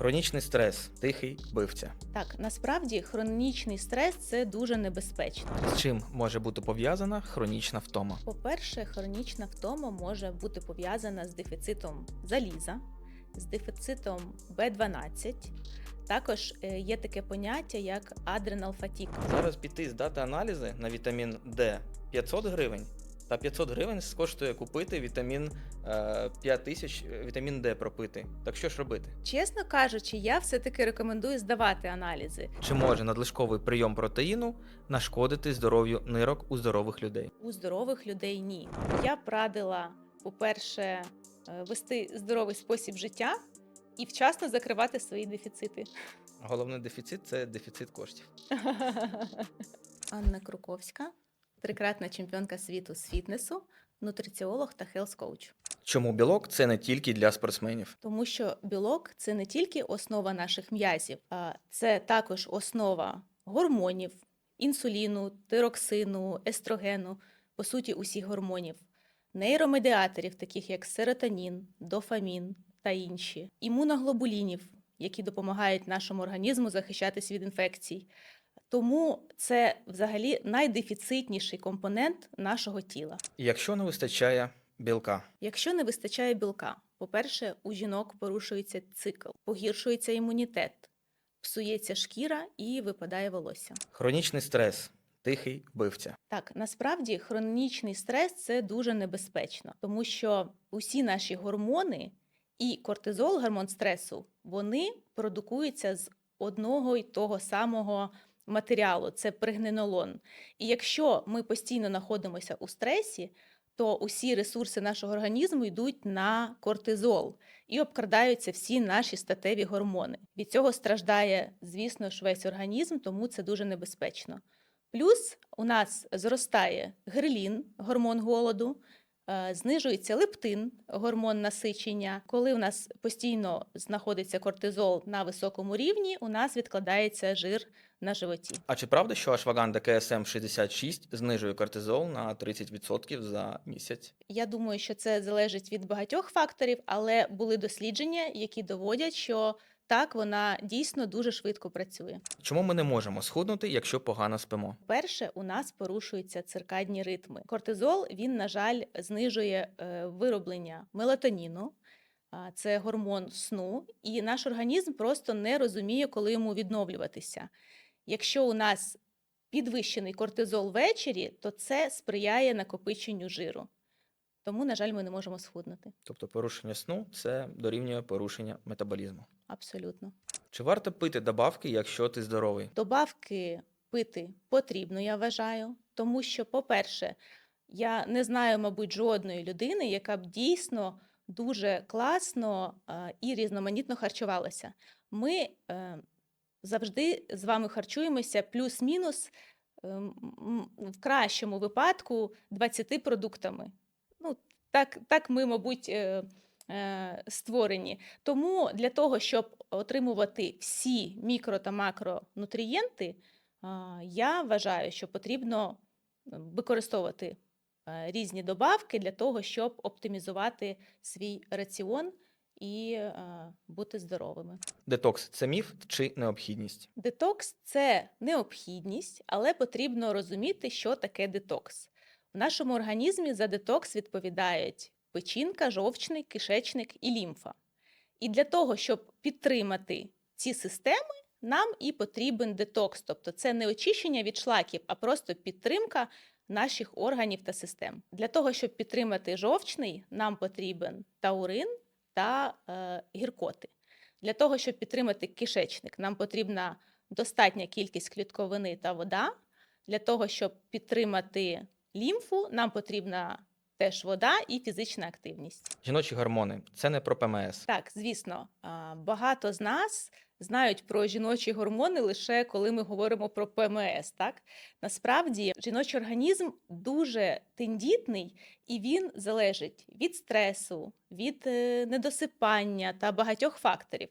Хронічний стрес, тихий вбивця. Так, насправді хронічний стрес це дуже небезпечно. З чим може бути пов'язана хронічна втома? По-перше, хронічна втома може бути пов'язана з дефіцитом заліза, з дефіцитом В12. Також е, є таке поняття як адреналь фатік. Зараз піти здати аналізи на вітамін Д 500 гривень. Та 500 гривень коштує купити вітамін е, 5000, е, вітамін Д пропити. Так що ж робити? Чесно кажучи, я все-таки рекомендую здавати аналізи. Чи може надлишковий прийом протеїну нашкодити здоров'ю нирок у здорових людей? У здорових людей ні. Я б радила, по-перше, е, вести здоровий спосіб життя і вчасно закривати свої дефіцити. Головний дефіцит це дефіцит коштів. Анна Круковська, трикратна чемпіонка світу з фітнесу, нутриціолог та хелс-коуч. Чому білок це не тільки для спортсменів? Тому що білок це не тільки основа наших м'язів, а це також основа гормонів, інсуліну, тироксину, естрогену, по суті, усіх гормонів, нейромедіаторів, таких як серотонін, дофамін та інші, імуноглобулінів, які допомагають нашому організму захищатись від інфекцій. Тому це взагалі найдефіцитніший компонент нашого тіла. Якщо не вистачає білка, Якщо не вистачає білка, по-перше, у жінок порушується цикл, погіршується імунітет, псується шкіра і випадає волосся. хронічний стрес, тихий вбивця. Так, насправді хронічний стрес це дуже небезпечно, тому що усі наші гормони і кортизол, гормон стресу, вони продукуються з одного й того самого матеріалу це пригненолон. І якщо ми постійно знаходимося у стресі, то усі ресурси нашого організму йдуть на кортизол і обкрадаються всі наші статеві гормони. Від цього страждає, звісно ж, весь організм, тому це дуже небезпечно. Плюс у нас зростає грелін, гормон голоду, знижується лептин, гормон насичення. Коли у нас постійно знаходиться кортизол на високому рівні, у нас відкладається жир на животі. А чи правда, що ашваганда КСМ 66 знижує кортизол на 30% за місяць? Я думаю, що це залежить від багатьох факторів, але були дослідження, які доводять, що так вона дійсно дуже швидко працює. Чому ми не можемо схуднути, якщо погано спимо? Перше, у нас порушуються циркадні ритми. Кортизол він, на жаль, знижує е, вироблення мелатоніну. Це гормон сну, і наш організм просто не розуміє, коли йому відновлюватися. Якщо у нас підвищений кортизол ввечері, то це сприяє накопиченню жиру. Тому, на жаль, ми не можемо схуднути. Тобто порушення сну це дорівнює порушення метаболізму. Абсолютно. Чи варто пити добавки, якщо ти здоровий? Добавки пити потрібно, я вважаю, тому що, по-перше, я не знаю, мабуть, жодної людини, яка б дійсно дуже класно і різноманітно харчувалася. Ми е, завжди з вами харчуємося плюс-мінус е, в кращому випадку 20 продуктами. Так, так ми, мабуть, е, е, створені. Тому для того, щоб отримувати всі мікро та макронутрієнти, я вважаю, що потрібно використовувати е, різні добавки для того, щоб оптимізувати свій раціон і бути здоровими. Детокс це міф чи необхідність? Детокс це необхідність, але потрібно розуміти, що таке детокс. В нашому організмі за детокс відповідають печінка, жовчний, кишечник і лімфа. І для того, щоб підтримати ці системи, нам і потрібен детокс. Тобто це не очищення від шлаків, а просто підтримка наших органів та систем. Для того, щоб підтримати жовчний, нам потрібен таурин та е, гіркоти. Для того, щоб підтримати кишечник, нам потрібна достатня кількість клітковини та вода. Для того, щоб підтримати лімфу, нам потрібна теж вода і фізична активність. Жіночі гормони це не про ПМС. Так, звісно, багато з нас знають про жіночі гормони лише коли ми говоримо про ПМС. Так насправді жіночий організм дуже тендітний і він залежить від стресу, від е, недосипання та багатьох факторів.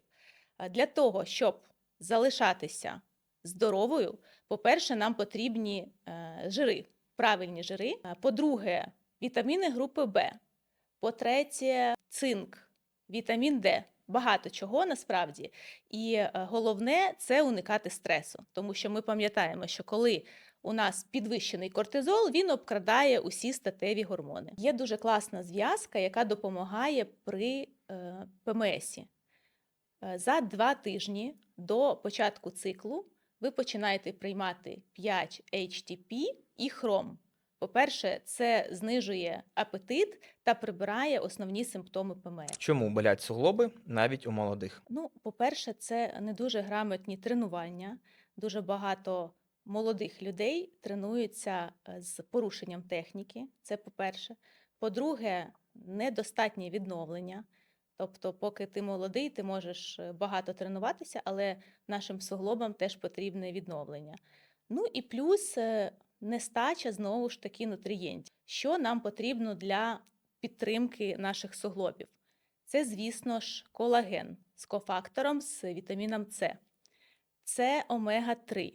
Для того, щоб залишатися здоровою, по-перше, нам потрібні е, жири, правильні жири. По-друге, вітаміни групи Б. По-третє, цинк, вітамін Д багато чого насправді. І е, головне це уникати стресу, тому що ми пам'ятаємо, що коли у нас підвищений кортизол, він обкрадає усі статеві гормони. Є дуже класна зв'язка, яка допомагає при е, ПМСі. Е, За два тижні до початку циклу ви починаєте приймати 5 HTP і хром. По-перше, це знижує апетит та прибирає основні симптоми ПМС. Чому болять суглоби навіть у молодих? Ну, по-перше, це не дуже грамотні тренування. Дуже багато молодих людей тренуються е, з порушенням техніки. Це по-перше. По-друге, недостатнє відновлення. Тобто, поки ти молодий, ти можеш е, багато тренуватися, але нашим суглобам теж потрібне відновлення. Ну і плюс е, нестача знову ж таки нутрієнтів. Що нам потрібно для підтримки наших суглобів? Це, звісно ж, колаген з кофактором з вітаміном С. Це омега-3.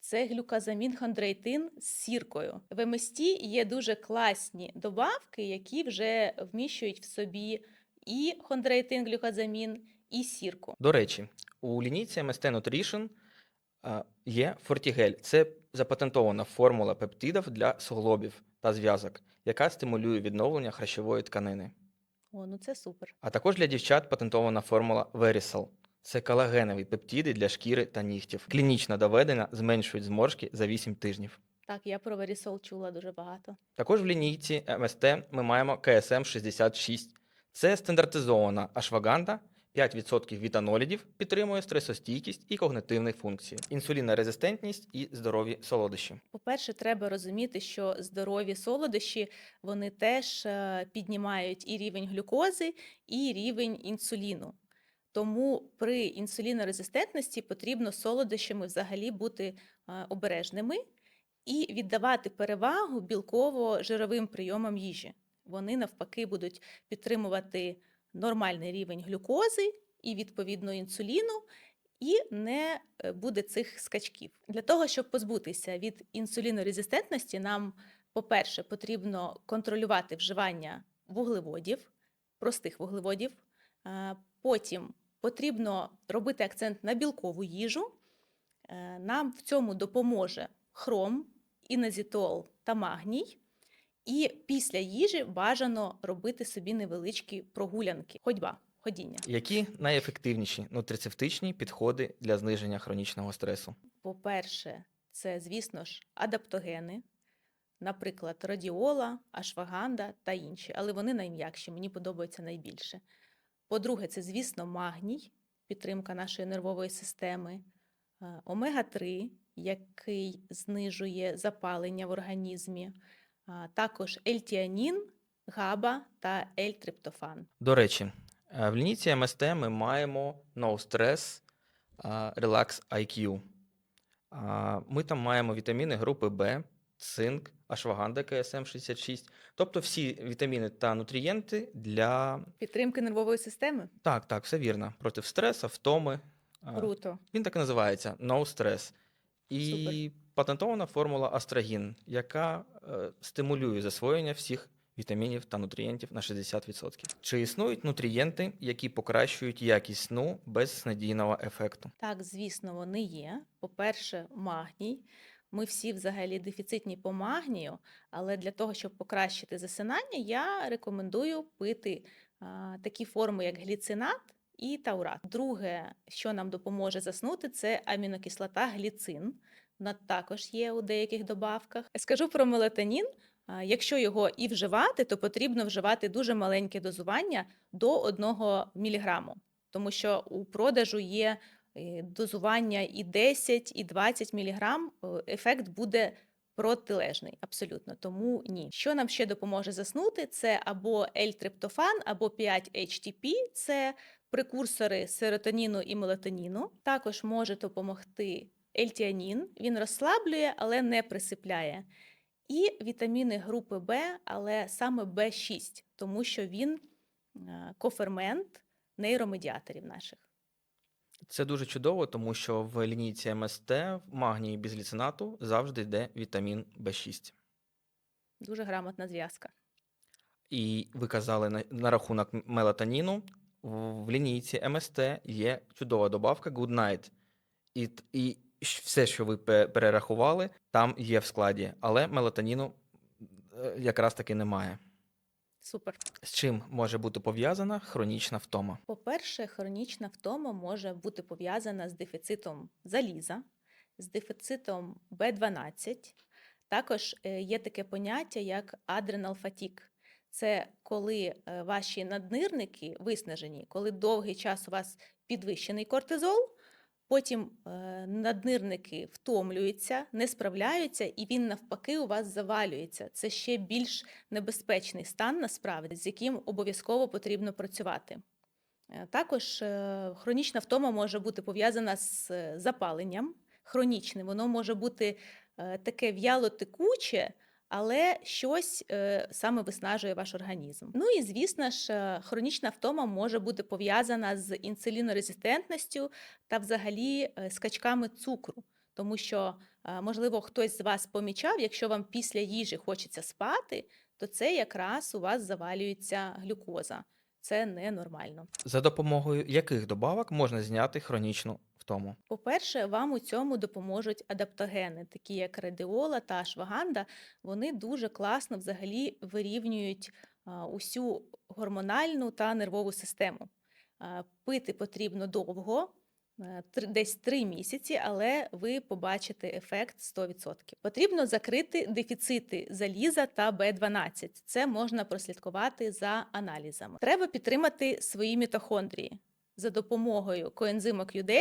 Це глюказамін хондроїтин з сіркою. В МСТ є дуже класні добавки, які вже вміщують в собі і хондроїтин, глюказамін, і сірку. До речі, у лінійці MST Nutrition є Fortigel. Це запатентована формула пептидів для суглобів та зв'язок, яка стимулює відновлення хрящової тканини. О, ну це супер. А також для дівчат патентована формула Verisol. Це колагенові пептиди для шкіри та нігтів. Клінічно доведена, зменшують зморшки за 8 тижнів. Так, я про Верісол чула дуже багато. Також в лінійці МСТ ми маємо КСМ 66. Це стандартизована ашваганда, 5% вітанолідів підтримує стресостійкість і когнитивні функції, інсулінорезистентність і здорові солодощі. По-перше, треба розуміти, що здорові солодощі вони теж е, піднімають і рівень глюкози, і рівень інсуліну. Тому при інсулінорезистентності потрібно солодощами взагалі бути е, обережними і віддавати перевагу білково-жировим прийомам їжі. Вони навпаки будуть підтримувати нормальний рівень глюкози і відповідно інсуліну, і не е, буде цих скачків. Для того, щоб позбутися від інсулінорезистентності, нам, по-перше, потрібно контролювати вживання вуглеводів, простих вуглеводів. Потім потрібно робити акцент на білкову їжу. Е, Нам в цьому допоможе хром, інозітол та магній. І після їжі бажано робити собі невеличкі прогулянки, ходьба, ходіння. Які найефективніші нутрицептичні підходи для зниження хронічного стресу? По-перше, це, звісно ж, адаптогени, наприклад, радіола, ашваганда та інші, але вони найм'якші, мені подобаються найбільше. По-друге, це, звісно, магній, підтримка нашої нервової системи, е, омега-3, який знижує запалення в організмі, також ельтіанін, габа та ельтриптофан. До речі, е, в лінійці МСТ ми маємо No Stress Relax IQ. Ми там маємо вітаміни групи В, цинк, ашваганда КСМ 66, тобто всі вітаміни та нутрієнти для. Підтримки нервової системи? Так, так, все вірно. Проти стресу, втоми. Круто. Він так і називається No Stress. І Супер. Патентована формула Астрагін, яка е, стимулює засвоєння всіх вітамінів та нутрієнтів на 60%. Чи існують нутрієнти, які покращують якість сну без снадійного ефекту? Так, звісно, вони є. По-перше, магній. Ми всі взагалі дефіцитні по магнію, але для того, щоб покращити засинання, я рекомендую пити а, такі форми, як гліцинат і таурат. Друге, що нам допоможе заснути, це амінокислота гліцин. Вона також є у деяких добавках. Скажу про мелатонін. Якщо його і вживати, то потрібно вживати дуже маленьке дозування до 1 мг, тому що у продажу є е, дозування і 10, і 20 мг, ефект буде протилежний, абсолютно. Тому ні. Що нам ще допоможе заснути? Це або L-триптофан, або 5-HTP, це прекурсори серотоніну і мелатоніну. Також може допомогти ельтіанін. Він розслаблює, але не присипляє. І вітаміни групи В, але саме В6, тому що він е, кофермент нейромедіаторів наших. Це дуже чудово, тому що в лінійці МСТ в магнії без ліцинату завжди йде вітамін В6. Дуже грамотна зв'язка. І ви казали на, на рахунок мелатоніну. в в лінійці МСТ є чудова добавка Good Night. І, і все, що ви перерахували, там є в складі, але мелатоніну е, якраз таки немає. Супер. З чим може бути пов'язана хронічна втома? По-перше, хронічна втома може бути пов'язана з дефіцитом заліза, з дефіцитом В12. Також е, є таке поняття, як адреналь фатік. Це коли е, ваші наднирники виснажені, коли довгий час у вас підвищений кортизол, потім е, наднирники втомлюються, не справляються, і він навпаки у вас завалюється. Це ще більш небезпечний стан, насправді, з яким обов'язково потрібно працювати. Е, Також е, хронічна втома може бути пов'язана з запаленням хронічним. Воно може бути таке в'яло-текуче, але щось е, саме виснажує ваш організм. Ну і звісно ж, хронічна втома може бути пов'язана з інсулінорезистентністю та взагалі е, скачками цукру. Тому що, е, можливо, хтось з вас помічав, якщо вам після їжі хочеться спати, то це якраз у вас завалюється глюкоза. Це ненормально. За допомогою яких добавок можна зняти хронічну втому? По-перше, вам у цьому допоможуть адаптогени, такі як радіола та ашваганда. Вони дуже класно взагалі вирівнюють усю гормональну та нервову систему. Пити потрібно довго, е, тр- десь 3 місяці, але ви побачите ефект 100%. Потрібно закрити дефіцити заліза та Б12. Це можна прослідкувати за аналізами. Треба підтримати свої мітохондрії за допомогою коензиму Q10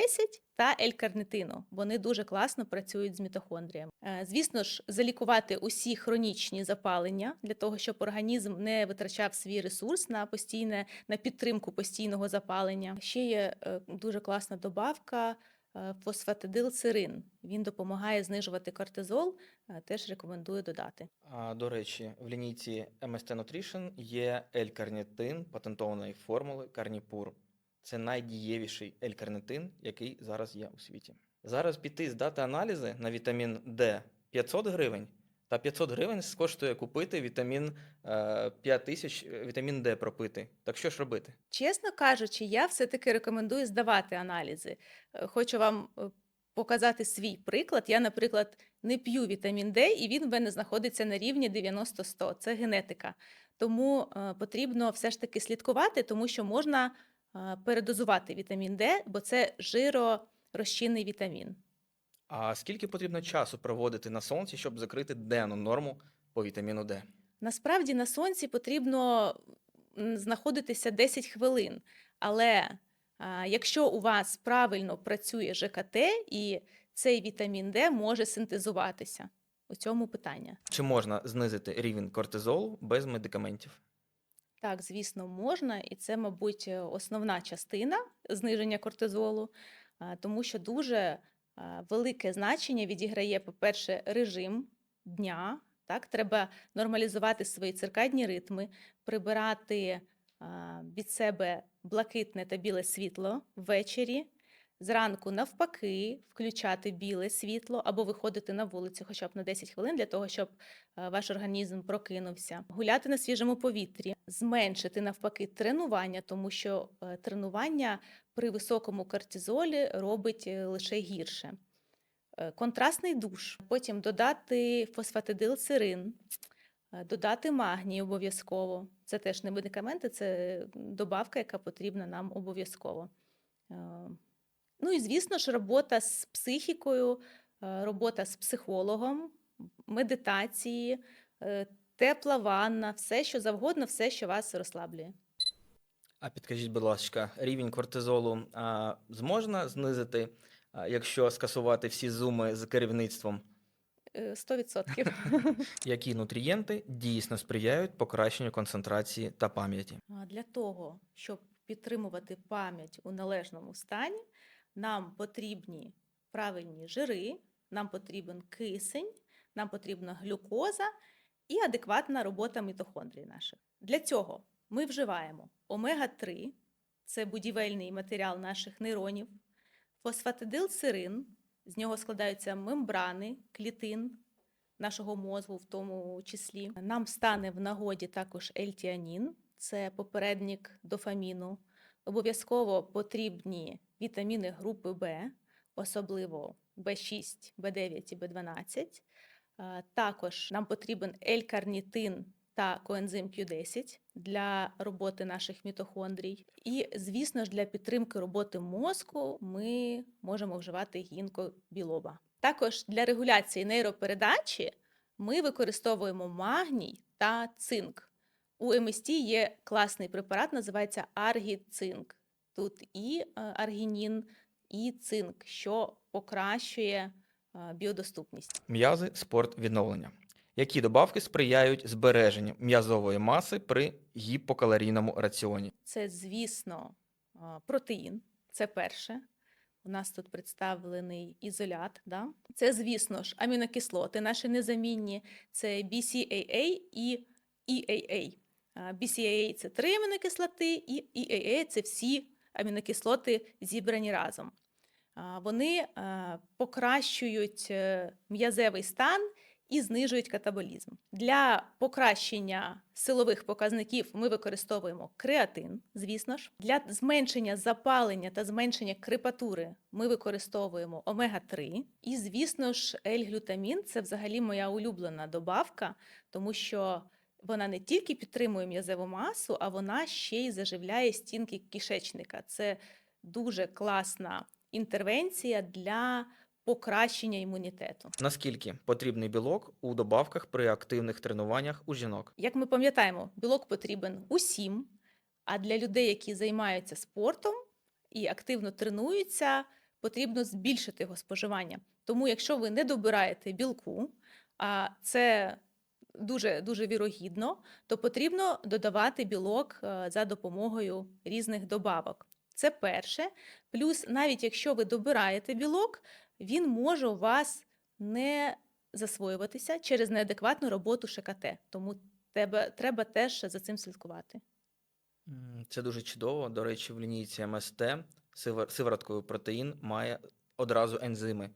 та L-карнитину. Вони дуже класно працюють з мітохондріями. Е, Звісно ж, залікувати усі хронічні запалення для того, щоб організм не витрачав свій ресурс на постійне на підтримку постійного запалення. Ще є е, дуже класна добавка. е, Фосфатидилцерин. Він допомагає знижувати кортизол, теж рекомендую додати. А, до речі, в лінійці MST Nutrition є L-карнітин патентованої формули Карніпур. Це найдієвіший L-карнитин, який зараз є у світі. Зараз піти здати аналізи на вітамін D 500 гривень, та 500 гривень коштує купити вітамін е, 5000 е, вітамін D пропити. Так що ж робити? Чесно кажучи, я все-таки рекомендую здавати аналізи. Е, Хочу вам е, показати свій приклад. Я, наприклад, не п'ю вітамін Д, і він в мене знаходиться на рівні 90-100. Це генетика. Тому потрібно все ж таки слідкувати, тому що можна передозувати вітамін Д, бо це жиророзчинний вітамін. А скільки потрібно часу проводити на сонці, щоб закрити денну норму по вітаміну D? Насправді на сонці потрібно знаходитися 10 хвилин. Але а, якщо у вас правильно працює ЖКТ і цей вітамін Д може синтезуватися, у цьому питання. Чи можна знизити рівень кортизолу без медикаментів? Так, звісно, можна, і це, мабуть, е, основна частина зниження кортизолу, тому що дуже велике значення відіграє, по-перше, режим дня. Так, треба нормалізувати свої циркадні ритми, прибирати від себе блакитне та біле світло ввечері. Зранку, навпаки, включати біле світло або виходити на вулицю хоча б на 10 хвилин для того, щоб е, ваш організм прокинувся, гуляти на свіжому повітрі, зменшити навпаки тренування, тому що е, тренування при високому кортизолі робить е, лише гірше. Контрастний душ, потім додати фосфатидилцерин, додати магній обов'язково. Це теж не медикаменти, це добавка, яка потрібна нам обов'язково. Е, Ну і звісно ж, робота з психікою, е, робота з психологом, медитації, е, тепла ванна, все, що завгодно, все, що вас розслаблює. А підкажіть, будь ласка, рівень кортизолу а, зможна знизити, а, якщо скасувати всі зуми з керівництвом? Е, 100%. Які нутрієнти дійсно сприяють покращенню концентрації та пам'яті? Для того, щоб підтримувати пам'ять у належному стані, нам потрібні правильні жири, нам потрібен кисень, нам потрібна глюкоза і адекватна робота мітохондрій наших. Для цього ми вживаємо омега-3, це будівельний матеріал наших нейронів, фосфатидилцерин, з нього складаються мембрани клітин нашого мозку, в тому числі. Нам стане в нагоді також ельтіанін, це попередник дофаміну. обов'язково потрібні вітаміни групи В, особливо В6, В9 і В12. Е, Також нам потрібен L-карнітин та коензим Q10 для роботи наших мітохондрій. І, звісно ж, для підтримки роботи мозку ми можемо вживати гінко білоба. Також для регуляції нейропередачі ми використовуємо магній та цинк. У МСТ є класний препарат, називається аргіцинк. Тут і е, аргінін, і цинк, що покращує е, біодоступність. М'язи, спорт, відновлення. Які добавки сприяють збереженню м'язової маси при гіпокалорійному раціоні? Це, звісно, протеїн. Це перше. У нас тут представлений ізолят. Да? Це, звісно ж, амінокислоти, наші незамінні. Це BCAA і EAA. BCAA – це три амінокислоти, і EAA – це всі амінокислоти зібрані разом. Вони покращують е, м'язевий стан і знижують катаболізм. Для покращення силових показників ми використовуємо креатин, звісно ж. Для зменшення запалення та зменшення крепатури ми використовуємо омега-3. І, звісно ж, L-глютамін це взагалі моя улюблена добавка, тому що вона не тільки підтримує м'язеву масу, а вона ще й заживляє стінки кишечника. Це дуже класна інтервенція для покращення імунітету. Наскільки потрібний білок у добавках при активних тренуваннях у жінок? Як ми пам'ятаємо, білок потрібен усім, а для людей, які займаються спортом і активно тренуються, потрібно збільшити його споживання. Тому, якщо ви не добираєте білку, а це дуже дуже вірогідно, то потрібно додавати білок е, за допомогою різних добавок. Це перше. Плюс, навіть якщо ви добираєте білок, він може у вас не засвоюватися через неадекватну роботу ШКТ. Тому треба, треба теж за цим слідкувати. Це дуже чудово. До речі, в лінійці МСТ сивороткою протеїн має одразу ензими.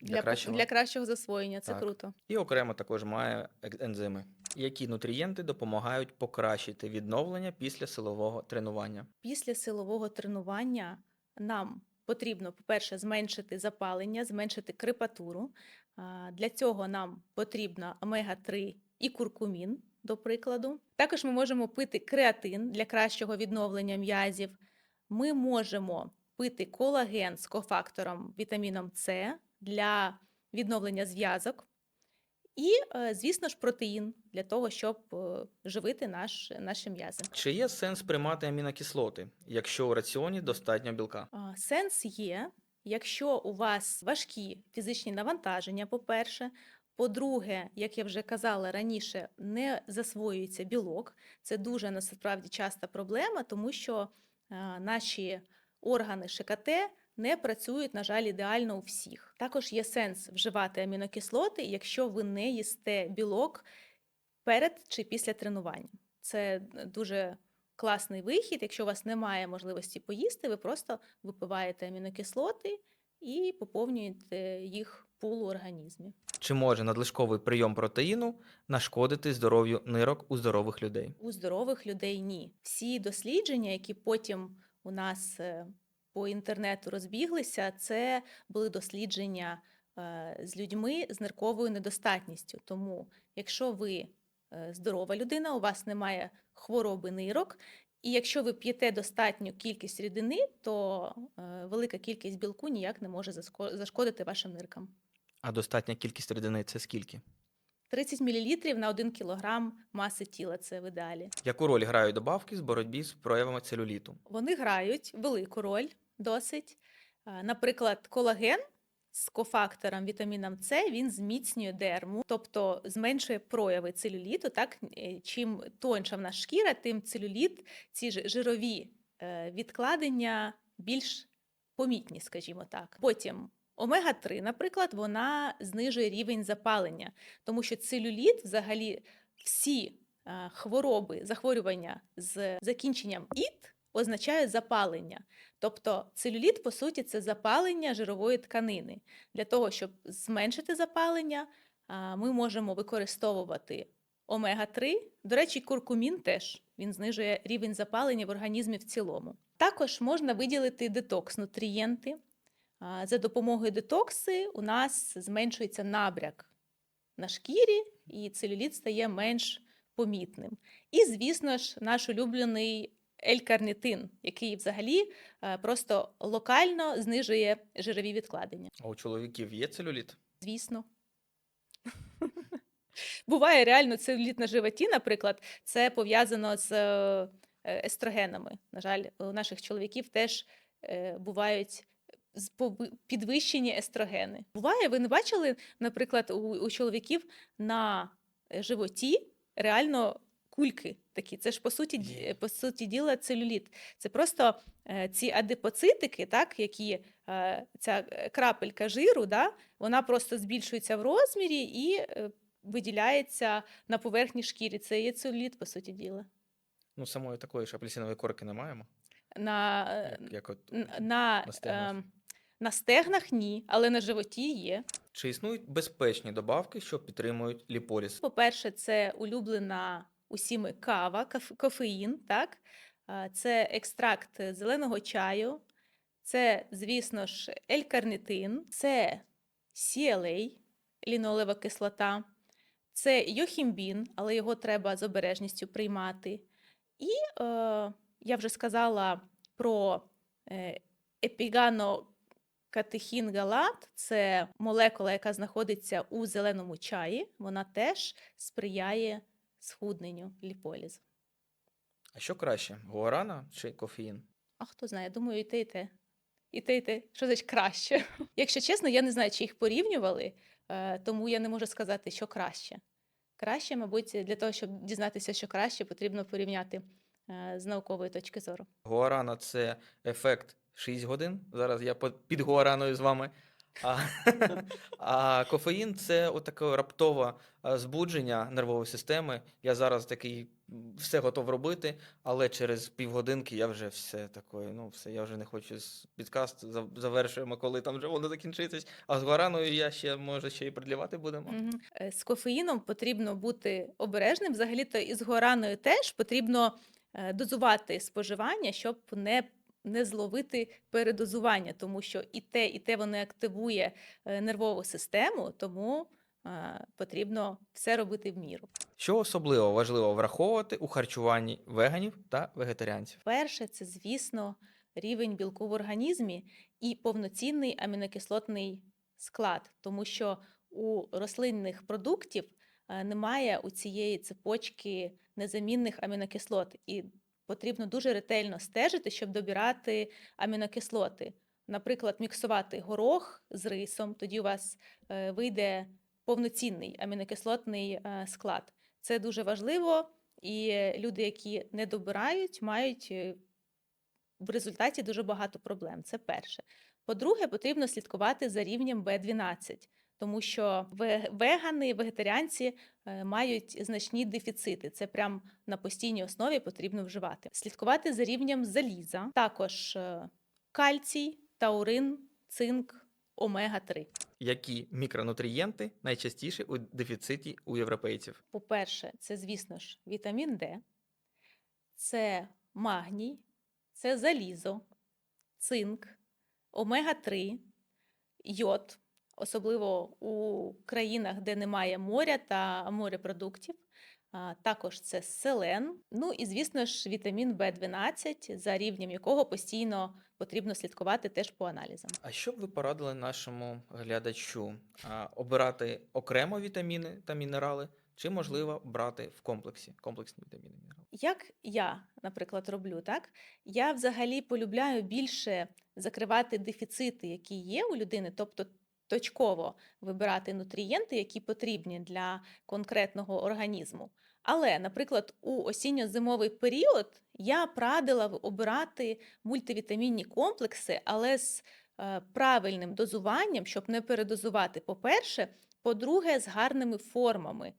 Для, Для, кращого. для кращого засвоєння це Так. круто. І окремо також має ензими. Які нутрієнти допомагають покращити відновлення після силового тренування? Після силового тренування нам потрібно, по-перше, зменшити запалення, зменшити крепатуру. Для цього нам потрібно омега-3 і куркумін, до прикладу. Також ми можемо пити креатин для кращого відновлення м'язів. Ми можемо пити колаген з кофактором вітаміном С для відновлення зв'язок. І, е, звісно ж, протеїн для того, щоб е, живити наш, наші м'язи. Чи є сенс приймати амінокислоти, якщо у раціоні достатньо білка? Сенс є, якщо у вас важкі фізичні навантаження, по-перше. По-друге, як я вже казала раніше, не засвоюється білок. Це дуже насправді часта проблема, тому що наші органи ШКТ не працюють, на жаль, ідеально у всіх. Також є сенс вживати амінокислоти, якщо ви не їсте білок перед чи після тренування. Це дуже класний вихід. Якщо у вас немає можливості поїсти, ви просто випиваєте амінокислоти і поповнюєте їх пул у організмі. Чи може надлишковий прийом протеїну нашкодити здоров'ю нирок у здорових людей? У здорових людей ні. Всі дослідження, які потім у нас е, по інтернету розбіглися, це були дослідження е, з людьми з нирковою недостатністю. Тому, якщо ви е, здорова людина, у вас немає хвороби нирок, і якщо ви п'єте достатню кількість рідини, то е, велика кількість білку ніяк не може зашкодити вашим ниркам. А достатня кількість рідини це скільки? 30 мл на 1 кг маси тіла це в ідеалі. Яку роль грають добавки з боротьбі з проявами целюліту? Вони грають велику роль досить. Наприклад, колаген з кофактором вітаміном С він зміцнює дерму, тобто зменшує прояви целюліту. Так, Е, чим тоньша в нас шкіра, тим целюліт, ці ж- жирові е, відкладення більш помітні, скажімо так. Потім омега-3, наприклад, вона знижує рівень запалення, тому що целюліт взагалі всі е, хвороби, захворювання з закінченням іт означають запалення. Тобто целюліт, по суті, це запалення жирової тканини. Для того, щоб зменшити запалення, ми можемо використовувати омега-3. До речі, куркумін теж він знижує рівень запалення в організмі в цілому. Також можна виділити детокс-нутрієнти. За допомогою детокси у нас зменшується набряк на шкірі, і целюліт стає менш помітним. І, звісно ж, наш улюблений L-карнітин, який взагалі е, просто локально знижує жирові відкладення. А у чоловіків є целюліт? Звісно. Буває реально целюліт на животі, наприклад, це пов'язано з е, естрогенами. На жаль, у наших чоловіків теж е, бувають підвищені естрогени. Буває, ви не бачили, наприклад, у, у чоловіків на е, животі реально кульки такі. Це ж по суті, Є. по суті діла целюліт. Це просто е, ці адипоцитики, так, які е, ця е, крапелька жиру, да, вона просто збільшується в розмірі і е, виділяється на поверхні шкіри. Це є целюліт, по суті діла. Ну, самої такої ж апельсинової корки не маємо. На, е, Як, як от, на, на на стегнах ні, але на животі є. Чи існують безпечні добавки, що підтримують ліполіз? По-перше, це улюблена усіми кава, каф- кофеїн, так? А, Це екстракт зеленого чаю, це, звісно ж, L-карнитин, це CLA, лінолева кислота, це йохімбін, але його треба з обережністю приймати. І е, я вже сказала про е, епіганокатехінгалат, це молекула, яка знаходиться у зеленому чаї. Вона теж сприяє схудненню ліполізу. А що краще? Гуарана чи кофеїн? А хто знає, думаю, і те, і те. І те, і те. Що значить краще? Якщо чесно, я не знаю, чи їх порівнювали, е, тому я не можу сказати, що краще. Краще, мабуть, для того, щоб дізнатися, що краще, потрібно порівняти е, з наукової точки зору. Гуарана це ефект 6 годин. Зараз я під гуараною з вами. А, а кофеїн це отаке раптове збудження нервової системи. Я зараз такий все готов робити, але через півгодинки я вже все такое, ну все, я вже не хочу з підкаст завершуємо, коли там вже воно закінчитись. А з гуараною я ще може ще і продлівати будемо. Е, З кофеїном потрібно бути обережним. Взагалі-то і з гораною теж потрібно е, дозувати споживання, щоб не, не зловити передозування, тому що і те, і те вони активує е, нервову систему, тому е, потрібно все робити в міру. Що особливо важливо враховувати у харчуванні веганів та вегетаріанців? Перше, це, звісно, рівень білку в організмі і повноцінний амінокислотний склад, тому що у рослинних продуктів е, немає у цієї цепочки незамінних амінокислот, і потрібно дуже ретельно стежити, щоб добирати амінокислоти. Наприклад, міксувати горох з рисом, тоді у вас е, вийде повноцінний амінокислотний е, склад. Це дуже важливо, і люди, які не добирають, мають е, в результаті дуже багато проблем. Це перше. По-друге, потрібно слідкувати за рівнем В12, тому що вегани, вегетаріанці е, мають значні дефіцити. Це прям на постійній основі потрібно вживати. Слідкувати за рівнем заліза, також е, кальцій, таурин, цинк, омега-3. Які мікронутрієнти найчастіше у дефіциті у європейців? По-перше, це, звісно ж, вітамін Д, це магній, це залізо, цинк, омега-3, йод, особливо у країнах, де немає моря та морепродуктів. А, Також це селен. Ну і, звісно ж, вітамін В12, за рівнем якого постійно потрібно слідкувати теж по аналізам. А що б ви порадили нашому глядачу? Обирати окремо вітаміни та мінерали, чи можливо брати в комплексі комплексні вітаміни мінерали? Як я, наприклад, роблю, так? Я взагалі полюбляю більше закривати дефіцити, які є у людини, тобто точково вибирати нутрієнти, які потрібні для конкретного організму. Але, наприклад, у осінньо-зимовий період я б радила в- обирати мультивітамінні комплекси, але з е, правильним дозуванням, щоб не передозувати, по-перше, по-друге, з гарними формами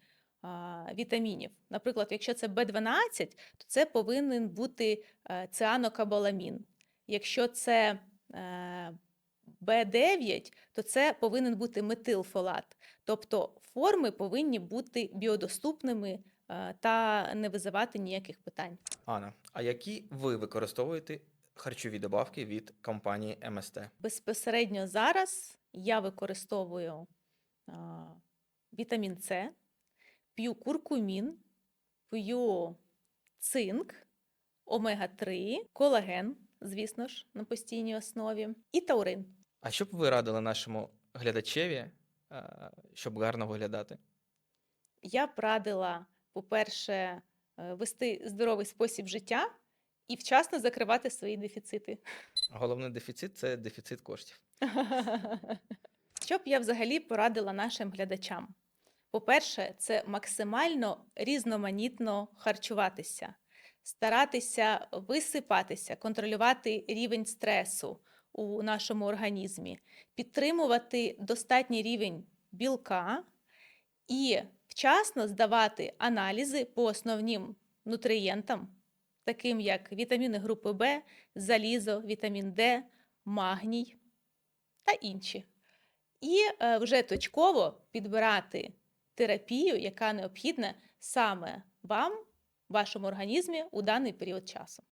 вітамінів. Наприклад, якщо це B12, то це повинен бути е, цианокабаламін. Якщо це е, B9, то це повинен бути метилфолат. Тобто форми повинні бути біодоступними е, та не визивати ніяких питань. Анна, а які ви використовуєте харчові добавки від компанії МСТ? Безпосередньо зараз я використовую а, вітамін С, п'ю куркумін, п'ю цинк, омега-3, колаген, звісно ж, на постійній основі, і таурин. А що б ви радили нашому глядачеві, е, щоб гарно виглядати? Я б радила, по-перше, е, вести здоровий спосіб життя і вчасно закривати свої дефіцити. Головний дефіцит це дефіцит коштів. Що б я взагалі порадила нашим глядачам? По-перше, це максимально різноманітно харчуватися, старатися висипатися, контролювати рівень стресу у нашому організмі, підтримувати достатній рівень білка і вчасно здавати аналізи по основним нутрієнтам, таким як вітаміни групи В, залізо, вітамін Д, магній та інші. І е, вже точково підбирати терапію, яка необхідна саме вам, вашому організмі у даний період часу.